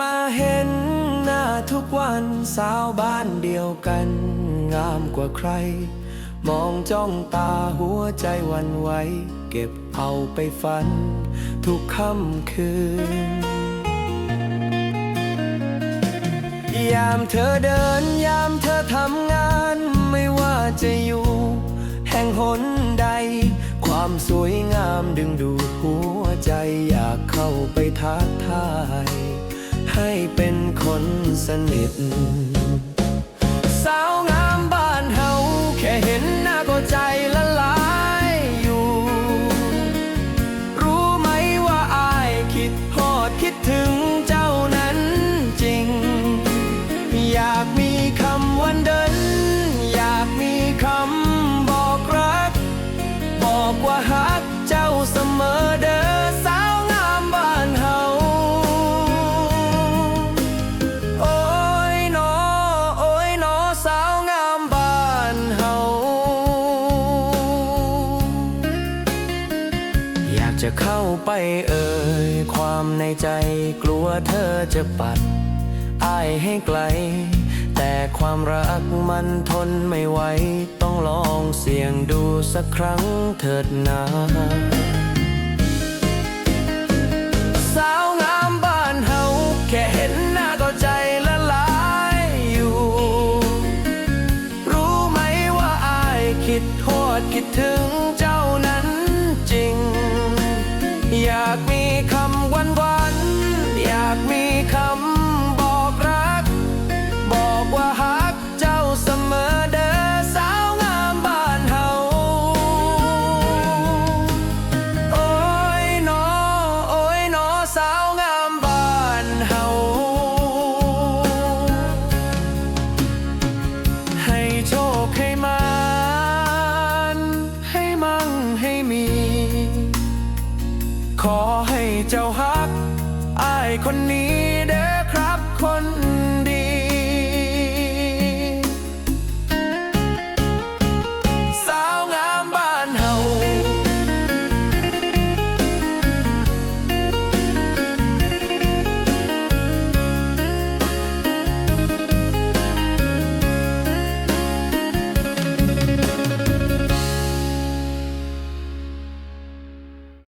มาเห็นหน้าทุกวันสาวบ้านเดียวกัน งามกว่าใคร มองจ้องตาหัวใจวันไหวเก็บเอาไปฝัน ทุกค่ำคืน ยามเธอเดินยามเธอทำงาน ไม่ว่าจะอยู่ แห่งหนใด ความสวยงามดึงดูดหัวใจอยากเข้าไปทักทาย ให้เป็นคนสนิท สาวงามบ้านเฮาแค่เห็นหน้าก็ใจละลายอยู่ รู้ไหมว่าอายคิดฮอดคิดถึงเจ้านั้นจริง อยากมีคำวันเดิน อยากมีคำบอกรัก บอกว่าฮักเจ้าเสมอเด้ จะเข้าไปเอ่ยความในใจกลัวเธอจะปัดอายให้ไกล แต่ความรักมันทนไม่ไหว ต้องลองเสี่ยงดูสักครั้งเถิดนาสาวงามบ้านเฮาแค่เห็นหน้าก็ใจละลายอยู่ รู้ไหมว่าอายคิดโทษคิดถึง อยากมีคำหวานหวานอยากมีคำ ขอให้เจ้าฮักอายคนนี้เด้อครับคน